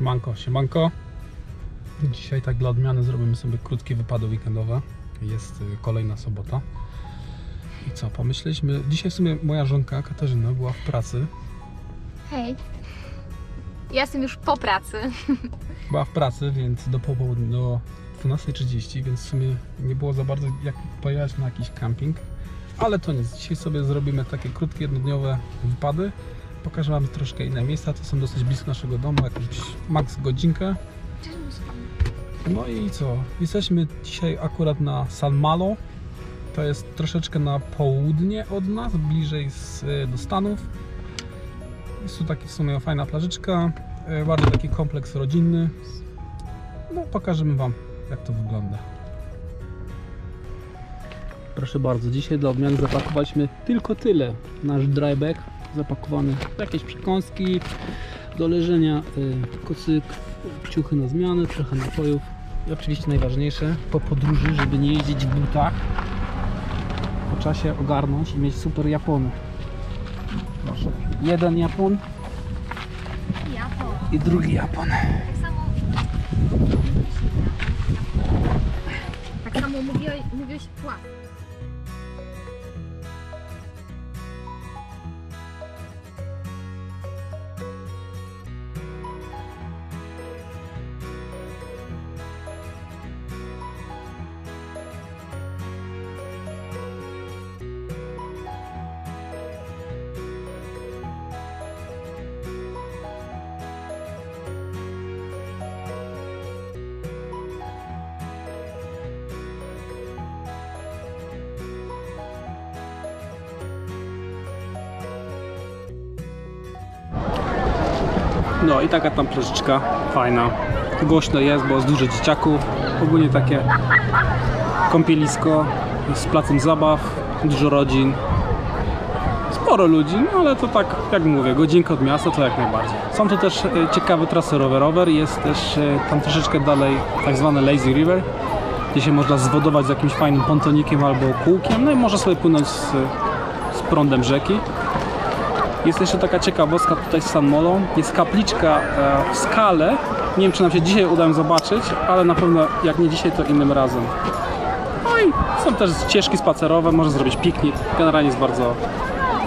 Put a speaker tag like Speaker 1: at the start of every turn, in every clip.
Speaker 1: Siemanko, siemanko. Dzisiaj tak dla odmiany zrobimy sobie krótkie wypady weekendowe. Jest y, kolejna sobota. I co, pomyśleliśmy, dzisiaj w sumie moja żonka Katarzyna była w pracy.
Speaker 2: Hej. Ja jestem już po pracy.
Speaker 1: Była w pracy, więc do popołudnia, do 12.30, więc w sumie nie było za bardzo jak pojechać na jakiś camping. Ale to nic, dzisiaj sobie zrobimy takie krótkie, jednodniowe wypady. Pokażę Wam troszkę inne miejsca, to są dosyć blisko naszego domu, jakąś max godzinkę. No i co? Jesteśmy dzisiaj akurat na San Malo. To jest troszeczkę na południe od nas, bliżej z, do Stanów. Jest tu taki w sumie fajna plażyczka, e, bardzo taki kompleks rodzinny. No pokażemy Wam jak to wygląda. Proszę bardzo, dzisiaj dla odmiany zapakowaliśmy tylko tyle. Nasz dryback zapakowany w jakieś przekąski, do leżenia y, kocyk, ciuchy na zmianę, trochę napojów i oczywiście najważniejsze po podróży, żeby nie jeździć w butach po czasie ogarnąć i mieć super Japony. Proszę, jeden Japon i drugi Japon.
Speaker 2: Tak samo. Tak samo mówiłeś, mówiłeś płat.
Speaker 1: No i taka tam plażyczka fajna. Głośno jest, bo jest dużo dzieciaków. Ogólnie takie kąpielisko z placem zabaw, dużo rodzin. Sporo ludzi, no ale to tak jak mówię, godzinka od miasta to jak najbardziej. Są tu też e, ciekawe trasy rowerowe, jest też e, tam troszeczkę dalej tak zwany Lazy River, gdzie się można zwodować z jakimś fajnym pontonikiem albo kółkiem, no i można sobie płynąć z, z prądem rzeki. Jest jeszcze taka ciekawostka tutaj z San Molo. Jest kapliczka e, w skale. Nie wiem, czy nam się dzisiaj uda ją zobaczyć, ale na pewno jak nie dzisiaj, to innym razem. No i są też ścieżki spacerowe, można zrobić piknik. Generalnie jest bardzo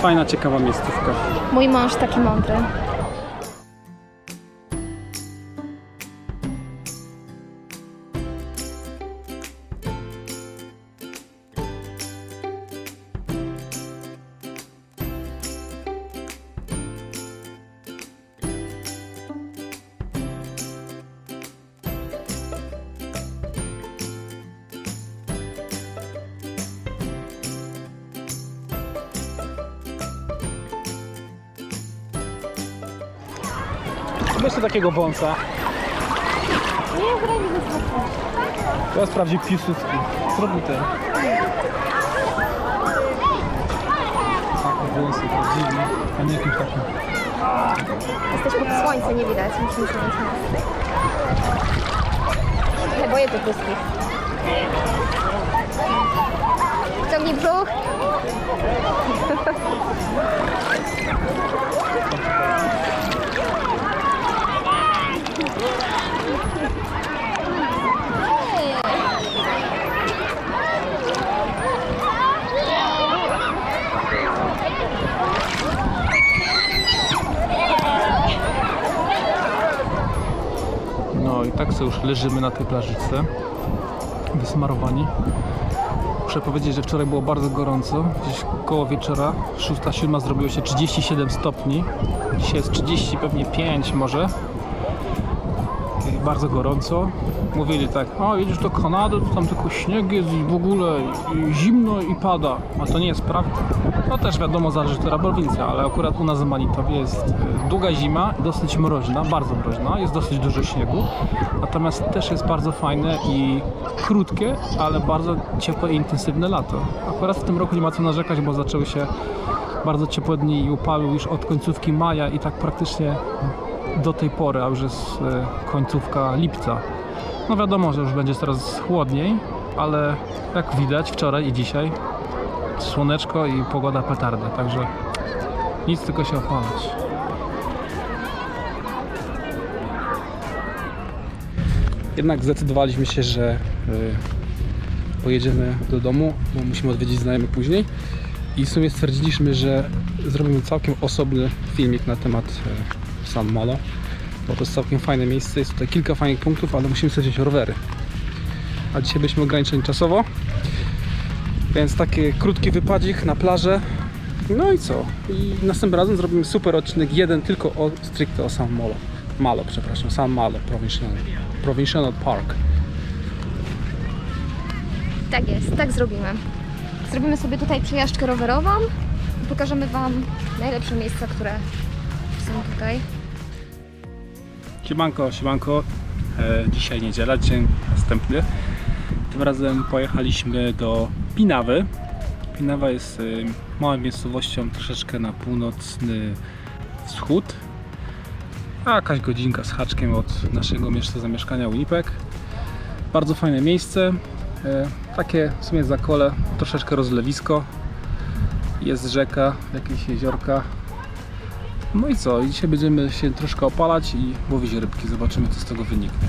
Speaker 1: fajna, ciekawa miejscówka.
Speaker 2: Mój mąż taki mądry.
Speaker 1: Weź tu takiego wąsa.
Speaker 2: Nie, graj mi wystarczy.
Speaker 1: Ja sprawdzi Piłsudski. Zrób mi ten. Takie wąsy prawdziwe, a nie jakimś takim.
Speaker 2: Jesteś pod słońce, nie widać. Musimy się mieć. Trochę boję tych ruskich. Ciągnij brzuch.
Speaker 1: No i tak sobie już leżymy na tej plażyczce, wysmarowani. Muszę powiedzieć, że wczoraj było bardzo gorąco, gdzieś koło wieczora, 6-7 zrobiło się 37 stopni, dzisiaj jest 30, pewnie 5 może. Bardzo gorąco. Mówili tak, o jedziesz do Kanady, to tam tylko śnieg jest i w ogóle i zimno i pada. A to nie jest prawda. No też wiadomo, zależy która prowincja, ale akurat u nas w Manitowie jest e, długa zima, dosyć mroźna, bardzo mroźna, jest dosyć dużo śniegu. Natomiast też jest bardzo fajne i krótkie, ale bardzo ciepłe i intensywne lato. Akurat w tym roku nie ma co narzekać, bo zaczęły się bardzo ciepłe dni i upały już od końcówki maja i tak praktycznie do tej pory, a już jest e, końcówka lipca. No wiadomo, że już będzie coraz chłodniej, ale jak widać wczoraj i dzisiaj słoneczko i pogoda petarda, także nic tylko się opalać. Jednak zdecydowaliśmy się, że y, pojedziemy do domu, bo musimy odwiedzić znajomych później. I w sumie stwierdziliśmy, że zrobimy całkiem osobny filmik na temat y, San Malo, bo to jest całkiem fajne miejsce. Jest tutaj kilka fajnych punktów, ale musimy sobie wziąć rowery. A dzisiaj byliśmy ograniczeni czasowo, więc taki krótki wypadzik na plażę. No i co? I następnym razem zrobimy super odcinek, jeden tylko o, stricte o San Malo. Malo, przepraszam, San Malo Provincial, Provincial Park.
Speaker 2: Tak jest, tak zrobimy. Zrobimy sobie tutaj przejażdżkę rowerową i pokażemy Wam najlepsze miejsca, które są tutaj.
Speaker 1: Siemanko, siemanko. E, dzisiaj niedziela, dzień następny. Tym razem pojechaliśmy do Pinawy. Pinawa jest e, małą miejscowością troszeczkę na północny wschód. A jakaś godzinka z haczkiem od naszego miejsca zamieszkania Winnipeg. Bardzo fajne miejsce. E, takie w sumie zakole, troszeczkę rozlewisko. Jest rzeka, jakieś jeziorka. No i co? Dzisiaj będziemy się troszkę opalać i łowić rybki. Zobaczymy, co z tego wyniknie.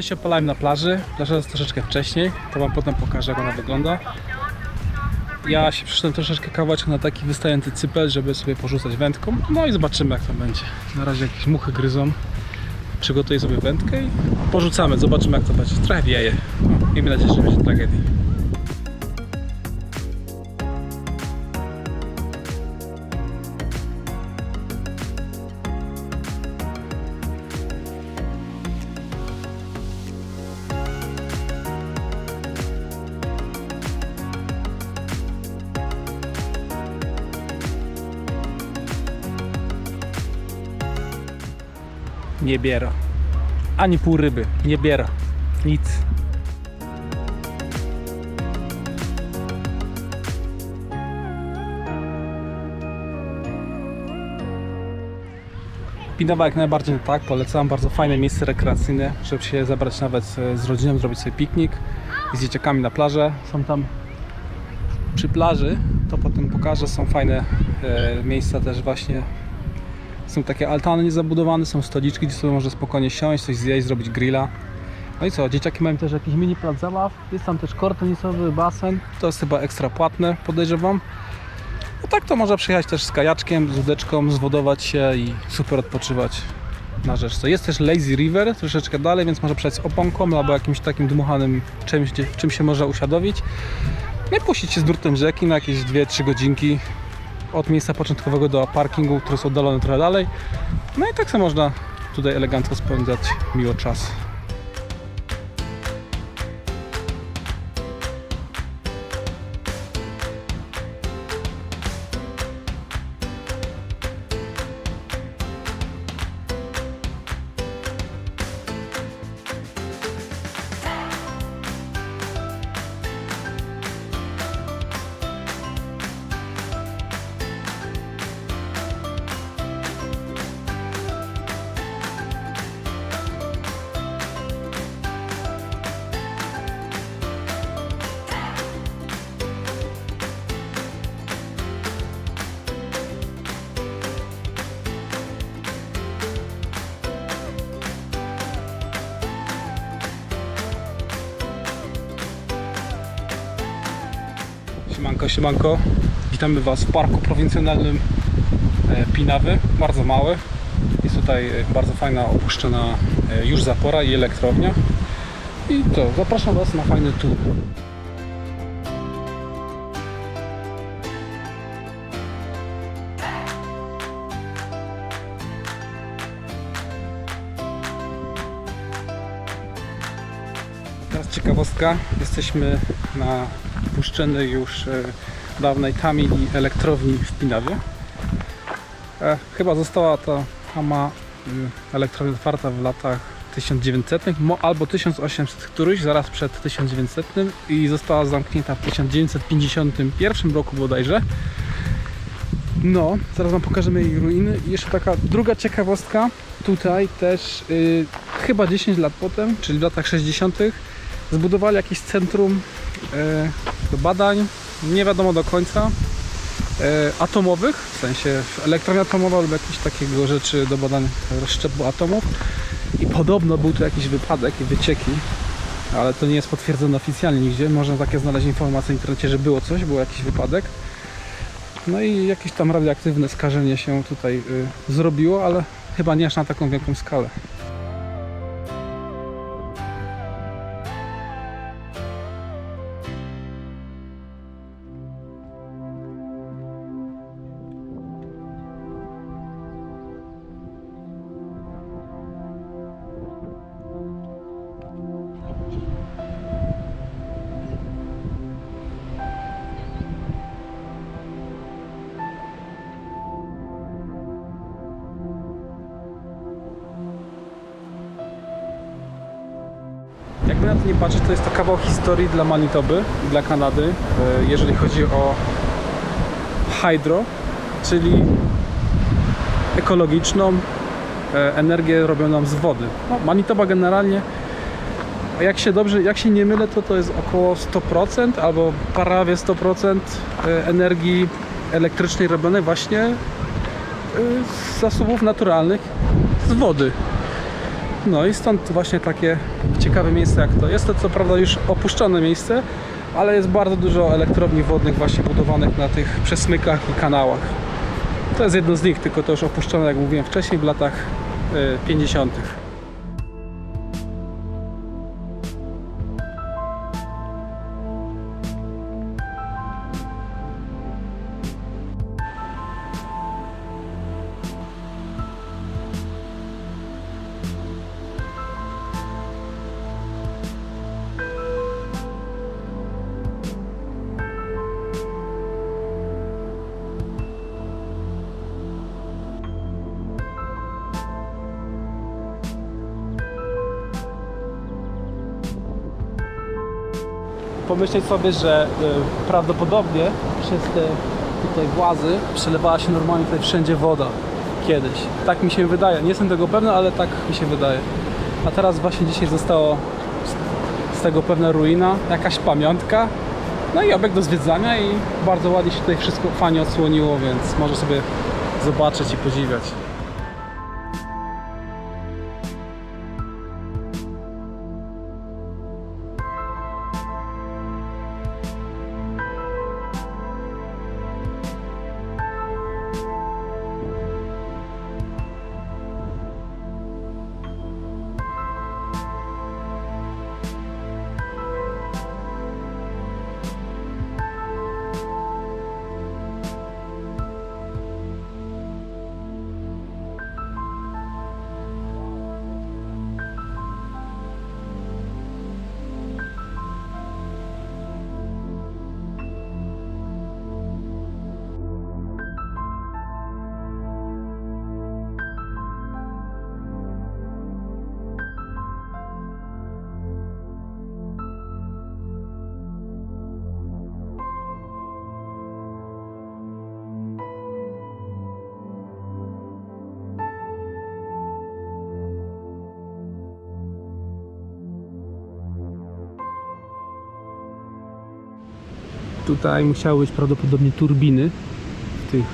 Speaker 1: Się opalałem na plaży. Plaża jest troszeczkę wcześniej. To Wam potem pokażę, jak ona wygląda. Ja się przyszedłem troszeczkę kawałek na taki wystający cypel, żeby sobie porzucać wędką. No i zobaczymy, jak to będzie. Na razie jakieś muchy gryzą. Przygotuję sobie wędkę i porzucamy. Zobaczymy, jak to będzie. Trochę wieje. Miejmy nadzieję, że będzie tragedii. Nie biera. Ani pół ryby. Nie biera. Nic. Pinawa jak najbardziej tak, polecam. Bardzo fajne miejsce rekreacyjne, żeby się zabrać nawet e, z rodziną, zrobić sobie piknik z dzieciakami na plażę. Są tam przy plaży, to potem pokażę, są fajne e, miejsca też właśnie są takie altany niezabudowane, są stoliczki, gdzie sobie można spokojnie siąść, coś zjeść, zrobić grilla. No i co, dzieciaki mają też jakiś mini plac zabaw, jest tam też kort tenisowy, basen, to jest chyba ekstra płatne, podejrzewam. No tak to można przyjechać też z kajaczkiem, z łódeczką, zwodować się i super odpoczywać na rzeczce. Jest też Lazy River, troszeczkę dalej, więc można przejść z oponką albo jakimś takim dmuchanym czymś, gdzie- czym się można usiadowić. No i puścić się z nurtem rzeki na jakieś 2-3 godzinki od miejsca początkowego do parkingu, który jest oddalony trochę dalej. No i tak samo można tutaj elegancko spędzać miło czas. Siemanko, siemanko. Witamy Was w parku prowincjonalnym e, Pinawy. Bardzo mały. Jest tutaj e, bardzo fajna opuszczona e, już zapora i elektrownia. I to, zapraszam Was na fajny tour. Teraz ciekawostka. Jesteśmy na puszczonej już e, dawnej Tamili elektrowni w Pinawie. E, chyba została ta sama y, elektrownia otwarta w latach 1900 mo- albo 1800 któryś, zaraz przed 1900 i została zamknięta w 1951 roku bodajże. No, zaraz Wam pokażemy jej ruiny. Jeszcze taka druga ciekawostka. Tutaj też y, chyba 10 lat potem, czyli w latach 60., zbudowali jakieś centrum y, do badań, nie wiadomo do końca, y, atomowych, w sensie elektrownia atomowa lub jakieś takiego rzeczy do badań rozszczepu atomów. I podobno był tu jakiś wypadek i wycieki, ale to nie jest potwierdzone oficjalnie nigdzie. Można takie znaleźć informacje w internecie, że było coś, był jakiś wypadek. No i jakieś tam radioaktywne skażenie się tutaj y, zrobiło, ale chyba nie aż na taką wielką skalę. Jakby na to nie patrzeć, to jest to kawał historii dla Manitoby dla Kanady, y, jeżeli chodzi o hydro, czyli ekologiczną e, energię robioną z wody. No, Manitoba generalnie, jak się dobrze, jak się nie mylę, to to jest około 100% albo prawie 100% e, energii elektrycznej robionej właśnie e, z zasobów naturalnych, z wody. No i stąd właśnie takie ciekawe miejsce jak to. Jest to co prawda już opuszczone miejsce, ale jest bardzo dużo elektrowni wodnych właśnie budowanych na tych przesmykach i kanałach. To jest jedno z nich, tylko to już opuszczone, jak mówiłem wcześniej, w latach y, 50. Pomyśleć sobie, że y, prawdopodobnie przez te tutaj włazy przelewała się normalnie tutaj wszędzie woda kiedyś. Tak mi się wydaje. Nie jestem tego pewny, ale tak mi się wydaje. A teraz właśnie dzisiaj zostało z, z tego pewna ruina, jakaś pamiątka. No i obiekt do zwiedzania i bardzo ładnie się tutaj wszystko fajnie odsłoniło, więc może sobie zobaczyć i podziwiać. Tutaj musiały być prawdopodobnie turbiny w tych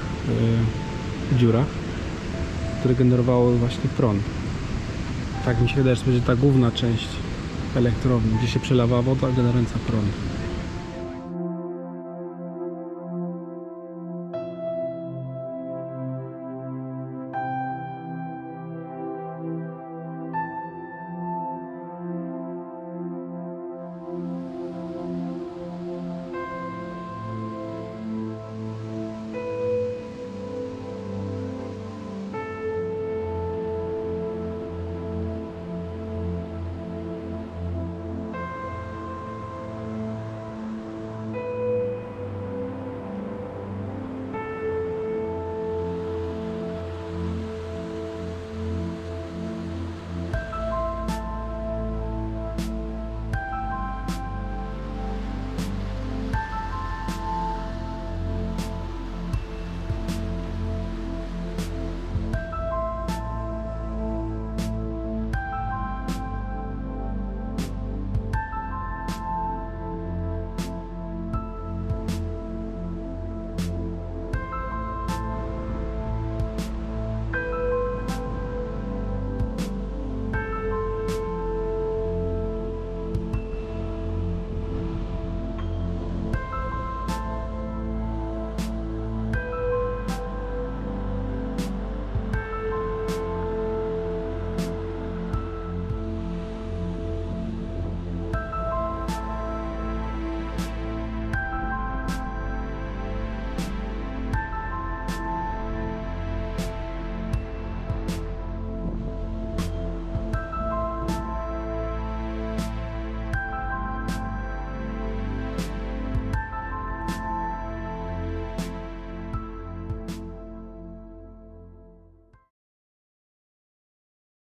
Speaker 1: e, dziurach, które generowały właśnie prąd. Tak mi się wydaje, że będzie ta główna część elektrowni, gdzie się przelewa woda generująca prąd.